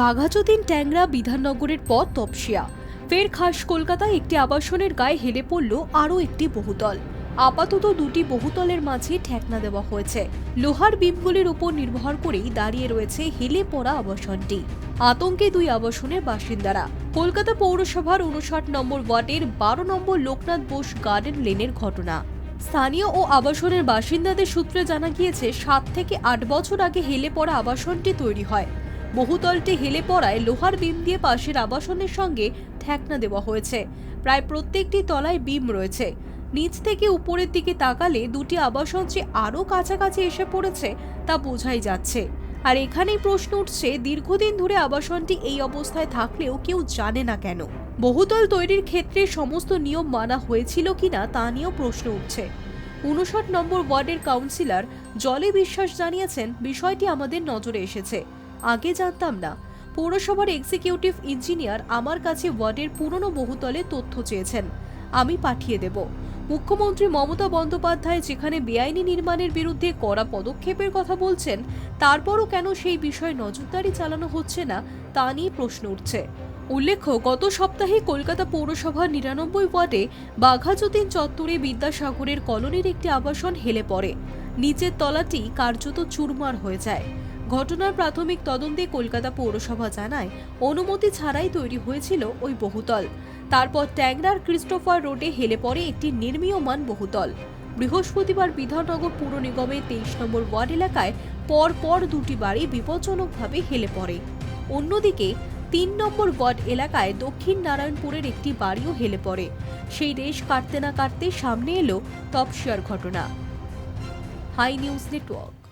বাঘাযতীন ট্যাংরা বিধাননগরের পর তপসিয়া। ফের খাস কলকাতায় একটি আবাসনের গায়ে হেলে পড়ল আরও একটি বহুতল। আপাতত দুটি বহুতলের মাঝে ঠেকনা দেওয়া হয়েছে। লোহার বিমগুলির উপর নির্ভর করেই দাঁড়িয়ে রয়েছে হেলে পড়া আবাসনটি। আতঙ্কে দুই আবাসনের বাসিন্দারা। কলকাতা পৌরসভার উনষাট নম্বর ওয়ার্ডের বারো নম্বর লোকনাথ বোস গার্ডেন লেনের ঘটনা। স্থানীয় ও আবাসনের বাসিন্দাদের সূত্রে জানা গিয়েছে, সাত থেকে আট বছর আগে হেলে পড়া আবাসনটি তৈরি হয়। বহুতলটি হেলে পড়ায় লোহার বিম দিয়ে পাশের আবাসনের সঙ্গে ঠেকনা দেওয়া হয়েছে। প্রায় প্রত্যেকটি তলায় বিম রয়েছে। নিচ থেকে উপরের দিকে তাকালে দুটি আবাসন যে আরও কাছাকাছি এসে পড়েছে তা বোঝাই যাচ্ছে। আর এখানেই প্রশ্ন উঠছে, দীর্ঘদিন ধরে আবাসনটি এই অবস্থায় থাকলেও কেউ জানে না কেন। বহুতল তৈরির ক্ষেত্রে সমস্ত নিয়ম মানা হয়েছিল কিনা তা নিয়েও প্রশ্ন উঠছে। উনষাট নম্বর ওয়ার্ডের কাউন্সিলর জলে বিশ্বাস জানিয়েছেন, বিষয়টি আমাদের নজরে এসেছে। আগে জানতাম না। পৌরসভার এক্সিকিউটিভ ইঞ্জিনিয়ার আমার কাছে ওয়ার্ডের পুরনো বহুতলে তথ্য চেয়েছেন। আমি পাঠিয়ে দেব। মুখ্যমন্ত্রী মমতা বন্দ্যোপাধ্যায় যেখানে বেআইনি নির্মাণের বিরুদ্ধে কড়া পদক্ষেপের কথা বলছেন, তারপরও কেন সেই বিষয়ে নজরদারি চালানো হচ্ছে না, তা নিয়ে প্রশ্ন উঠছে। উল্লেখ্য, গত সপ্তাহে কলকাতা পৌরসভার নিরানব্বই ওয়ার্ডে বাঘাযতীন চত্বরে বিদ্যাসাগরের কলোনির একটি আবাসন হেলে পড়ে। নিচের তলাটি কার্যত চুরমার হয়ে যায়। ঘটনার প্রাথমিক তদন্তে কলকাতা পৌরসভা জানায়, অনুমতি ছাড়াই তৈরি হয়েছিল ওই বহুতল। তারপর ট্যাংরার ক্রিস্টোফার রোডে হেলে পড়ে একটি নির্মীয়মান বহুতল। বৃহস্পতিবার বিধাননগর পুর নিগমের তেইশ নম্বর ওয়ার্ড এলাকায় পর পর দুটি বাড়ি বিপজ্জনকভাবে হেলে পড়ে। অন্যদিকে, তিন নম্বর ওয়ার্ড এলাকায় দক্ষিণ নারায়ণপুরের একটি বাড়িও হেলে পড়ে। সেই রেশ কাটতে না কাটতে সামনে এলো তপসিয়ার ঘটনা। Hi news network.